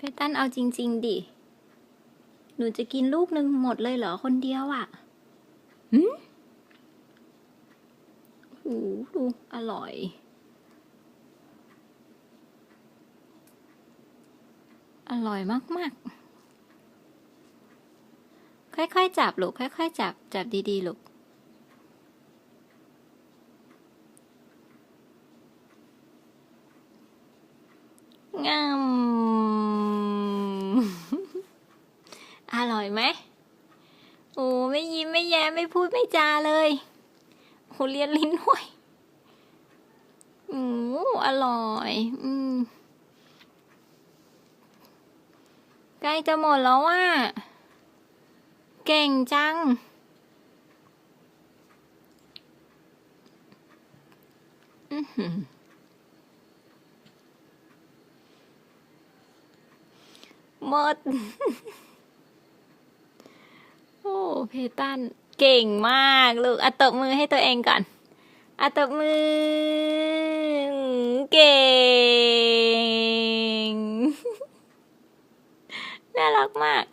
เพตันเอาจริง ๆ ดิ หนูจะกินลูกหนึ่งหมดเลยเหรอคนเดียวอะ่ะหืมโอ้โหดูอร่อยอร่อยมาก ๆ ค่อย ๆ จับลูก ค่อย ๆ จับ จับดี ๆ ลูก งาม อร่อยไหมโอ้ไม่ยิ้มไม่แย้มไม่พูดไม่จาเลยโหเลียนลิ้นห้วยอืมอร่อย อืมใกล้จะหมดแล้วว่า เก่งจัง อือหือหมด เพตันเก่งมากลูกอะตบมือให้ตัวเองก่อนอะตบมือ เก่ง น่ารักมาก